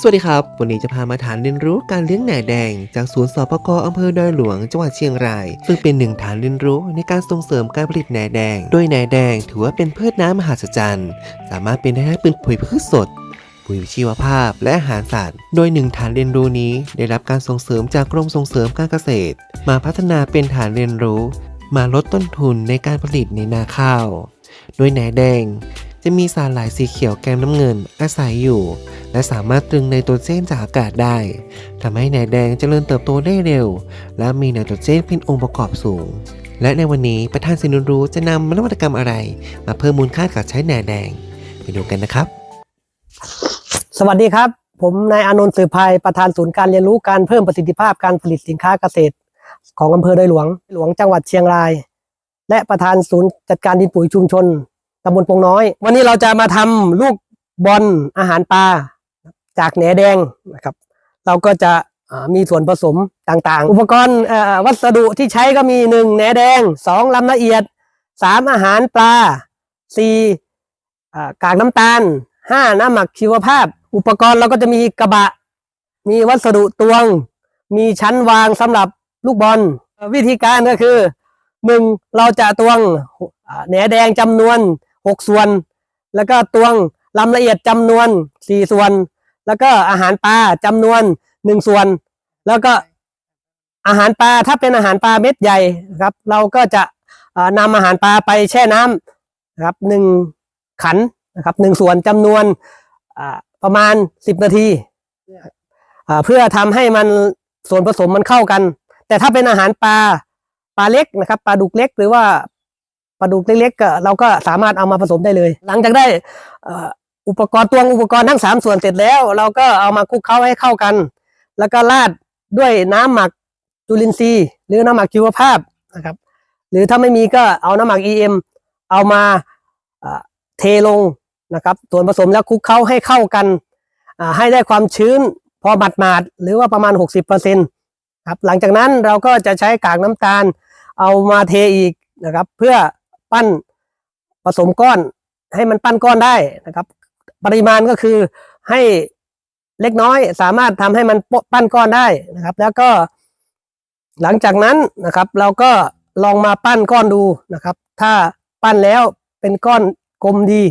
สวัสดีครับ วันนี้จะพามาฐานเรียนรู้การเลี้ยงแหน่แดง จากศูนย์สปกอำเภอดอยหลวงจังหวัดเชียงราย ซึ่งเป็นหนึ่งฐานเรียนรู้ในการส่งเสริมการผลิตแหน่แดง โดยแหน่แดงถือว่าเป็นพืชน้ำมหัศจรรย์สามารถเป็นได้ทั้งเป็นปุ๋ยพืชสดปุ๋ยชีวภาพและอาหารสัตว์ โดยหนึ่งฐานเรียนรู้นี้ได้รับการส่งเสริมจากกรมส่งเสริมการเกษตร มาพัฒนาเป็นฐานเรียนรู้ มาลดต้นทุนในการผลิตในนาข้าว โดยแหน่แดง จะมีสารหลายสีเขียวแกมน้ำเงินอาศัยอยู่ และสามารถตรึงไนโตรเจนจากอากาศได้ทำให้แหนแดงเจริญเติบโตได้เร็ว และมีไนโตรเจนเป็นองค์ประกอบสูง และในวันนี้ประธานสินรู้จะนำนวัตกรรมอะไร มาเพิ่มมูลค่ากับใช้แหนแดง ไปดูกันนะครับ สวัสดีครับ ผมนายอานนท์สืบภัยประธานศูนย์การเรียนรู้การเพิ่มประสิทธิภาพการผลิตสินค้าเกษตร ของอำเภอดอยหลวงหลวงจังหวัดเชียงราย และประธานศูนย์จัดการดินปุ๋ยชุมชนตำบลปงน้อย วันนี้เราจะมาทำลูกบอลอาหารปลา จากแหนแดงนะครับ เราก็จะมีส่วนผสมต่างๆ อุปกรณ์วัสดุที่ใช้ก็มีหนึ่งแหนแดงสองลำละเอียดสามอาหารปลาสี่กากน้ำตาลห้าน้ำหมักชีวภาพ อุปกรณ์เราก็จะมีกระบะ มีวัสดุตวง มีชั้นวางสำหรับลูกบอลวิธีการก็คือหนึ่งเราจะตวงแหนแดงจำนวนหกส่วน แล้วก็ตวงลำละเอียดจำนวนสี่ส่วน แล้วก็อาหารปลาจำนวนหนึ่งส่วน แล้วก็อาหารปลาถ้าเป็นอาหารปลาเม็ดใหญ่ครับ เราก็จะอ่านำอาหารปลาไปแช่น้ำครับหนึ่งขันนะครับหนึ่งส่วนจำนวนประมาณสิบนาทีเพื่อทำให้มันส่วนผสมมันเข้ากัน แต่ถ้าเป็นอาหารปลาปลาเล็กนะครับปลาดุกเล็กหรือว่าปลาดุกเล็กๆก็เราก็สามารถเอามาผสมได้เลย หลังจากได้ อุปกรณ์ตวงอุปกรณ์ทั้งสามส่วนเสร็จแล้ว เราก็เอามาคลุกเคล้าให้เข้ากัน แล้วก็ราดด้วยน้ำหมักจุลินทรีย์ หรือน้ำหมักชีวภาพนะครับ หรือถ้าไม่มีก็เอาน้ำหมัก EM เอามาอ่าเทลงนะครับส่วนผสมแล้วคลุกเคล้าให้เข้ากันให้ได้ความชื้นพอหมาดๆหรือว่าประมาณ 60%ครับหลังจากนั้นเราก็จะใช้กากน้ำตาล เอามาเทอีกนะครับ เพื่อปั้นผสมก้อนให้มันปั้นก้อนได้นะครับ ปริมาณก็คือให้เล็กน้อยสามารถทำให้มันปั้นก้อนได้นะครับ แล้วก็ หลังจากนั้นนะครับ เราก็ลองมาปั้นก้อนดูนะครับ ถ้าปั้นแล้วเป็นก้อนกลมดี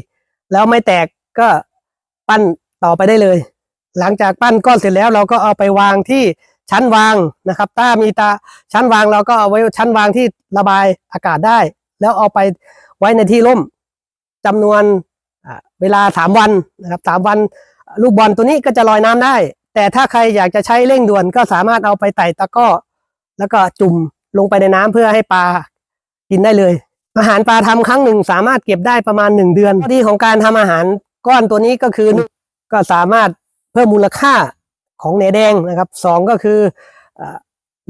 แล้วไม่แตกก็ปั้นต่อไปได้เลย หลังจากปั้นก้อนเสร็จแล้ว เราก็เอาไปวางที่ชั้นวางนะครับ ถ้ามีตาชั้นวางเราก็เอาไว้ชั้นวางที่ระบายอากาศได้ แล้วเอาไปไว้ในที่ร่มจำนวน เวลาสามวันนะครับสามวันลูกบอลตัวนี้ก็จะลอยน้ำได้ แต่ถ้าใครอยากจะใช้เร่งด่วนก็สามารถเอาไปไต่ตะก้อ แล้วก็จุ่มลงไปในน้ำเพื่อให้ปลากินได้เลย อาหารปลาทำครั้งหนึ่ง สามารถเก็บได้ประมาณหนึ่งเดือนข้อดีของการทำอาหารก้อนตัวนี้ก็คือก็สามารถเพิ่มมูลค่าของเนแดงนะครับสองก็คือ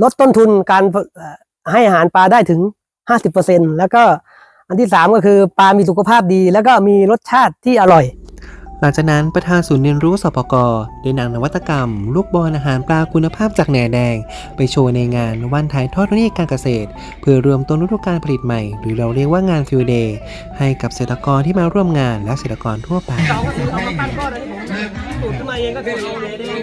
ลดต้นทุนการให้อาหารปลาได้ถึงห้าสิบเปอร์เซ็นแล้วก็ อันที่สามก็คือปลามีสุขภาพดี แล้วก็มีรสชาติที่อร่อย หลังจากนั้นประธานศูนย์เรียนรู้สปกได้นำนวัตกรรม ลูกบอลอาหารปลาคุณภาพจากแหน่แดง ไปโชว์ในงานวันถ่ายทอดเทคโนโลยีการเกษตร เพื่อรวมต้นฤดูการผลิตใหม่ หรือเราเรียกว่างานฟิลเดย์ให้กับเกษตรกรที่มาร่วมงานและเกษตรกรทั่วไป เราก็คือเอามาปั้นก้อนอันนี้ผมสูตรขึ้นมาเองก็คือเอาเนแดง